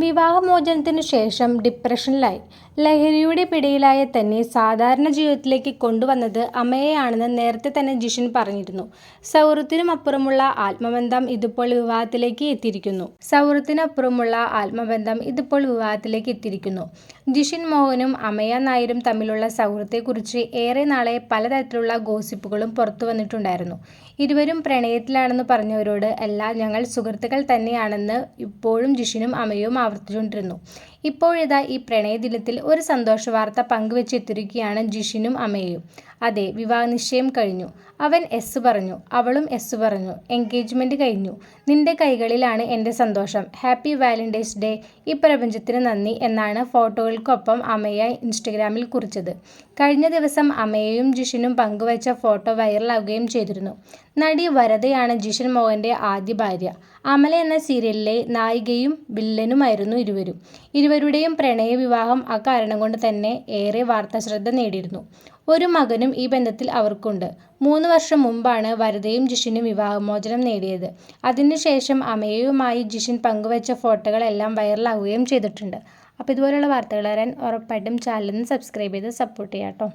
വിവാഹമോചനത്തിനു ശേഷം ഡിപ്രഷനിലായി. ലഹരിയുടെ പിടിയിലായ തന്നെ സാധാരണ ജീവിതത്തിലേക്ക് കൊണ്ടുവന്നത് അമ്മയെയാണെന്ന് നേരത്തെ തന്നെ ജിഷൻ പറഞ്ഞിരുന്നു. സൗഹൃദത്തിനുമപ്പുറമുള്ള ആത്മബന്ധം ഇതിപ്പോൾ വിവാഹത്തിലേക്ക് എത്തിയിരിക്കുന്നു. സൗഹൃദത്തിനപ്പുറമുള്ള ആത്മബന്ധം ഇതിപ്പോൾ വിവാഹത്തിലേക്ക് എത്തിയിരിക്കുന്നു. ജിഷിൻ മോഹനും അമയ നായരും തമ്മിലുള്ള സൗഹൃദത്തെക്കുറിച്ച് ഏറെ നാളെ പലതരത്തിലുള്ള ഗോസിപ്പുകളും പുറത്തു വന്നിട്ടുണ്ടായിരുന്നു ഇരുവരും പ്രണയത്തിലാണെന്ന് പറഞ്ഞവരോട് അല്ല ഞങ്ങൾ സുഹൃത്തുക്കൾ തന്നെയാണെന്ന് ഇപ്പോഴും ജിഷിനും അമയയും ആവർത്തിച്ചുകൊണ്ടിരുന്നു. ഇപ്പോഴിതാ ഈ പ്രണയദിനത്തിൽ ഒരു സന്തോഷ വാർത്ത പങ്കുവെച്ചെത്തിരിക്കുകയാണ് ജിഷിനും അമയയും. അതെ വിവാഹ നിശ്ചയം കഴിഞ്ഞു. അവൻ എസ് പറഞ്ഞു. അവളും എസ് പറഞ്ഞു. എൻഗേജ്മെന്റ് കഴിഞ്ഞു. നിന്റെ കൈകളിലാണ് എന്റെ സന്തോഷം. ഹാപ്പി വാലന്റൈൻസ് ഡേ ഈ പ്രപഞ്ചത്തിന് നന്ദി എന്നാണ് ഫോട്ടോകൾക്കൊപ്പം അമയ ഇൻസ്റ്റഗ്രാമിൽ കുറിച്ചത്. കഴിഞ്ഞ ദിവസം അമയയും ജിഷിനും പങ്കുവച്ച ഫോട്ടോ വൈറലാവുകയും ചെയ്തിരുന്നു. നടി വരദയാണ് ജിഷൻ മോഹന്റെ ആദ്യ ഭാര്യ. അമല എന്ന സീരിയലിലെ നായികയും വില്ലനുമായിരുന്നു ഇരുവരും. ഇരുവരുടെയും പ്രണയ പ്രണയവിവാഹം അക്കാരണം കൊണ്ട് തന്നെ ഏറെ വാർത്താശ്രദ്ധ നേടിയിരുന്നു. ഒരു മകനും ഈ ബന്ധത്തിൽ അവർക്കുണ്ട്. മൂന്ന് വർഷം മുമ്പാണ് വരദയും ജിഷിനും വിവാഹമോചനം നേടിയത്. അതിനുശേഷം അമയയുമായി ജിഷിൻ പങ്കുവച്ച ഫോട്ടോകളെല്ലാം വൈറലാകുകയും ചെയ്തിട്ടുണ്ട്. അപ്പോൾ ഇതുപോലെയുള്ള വാർത്തകൾ അറിയാൻ ഉറപ്പായിട്ടും ചാനൽ ഒന്ന് സബ്സ്ക്രൈബ് ചെയ്ത് സപ്പോർട്ട് ചെയ്യാട്ടോ.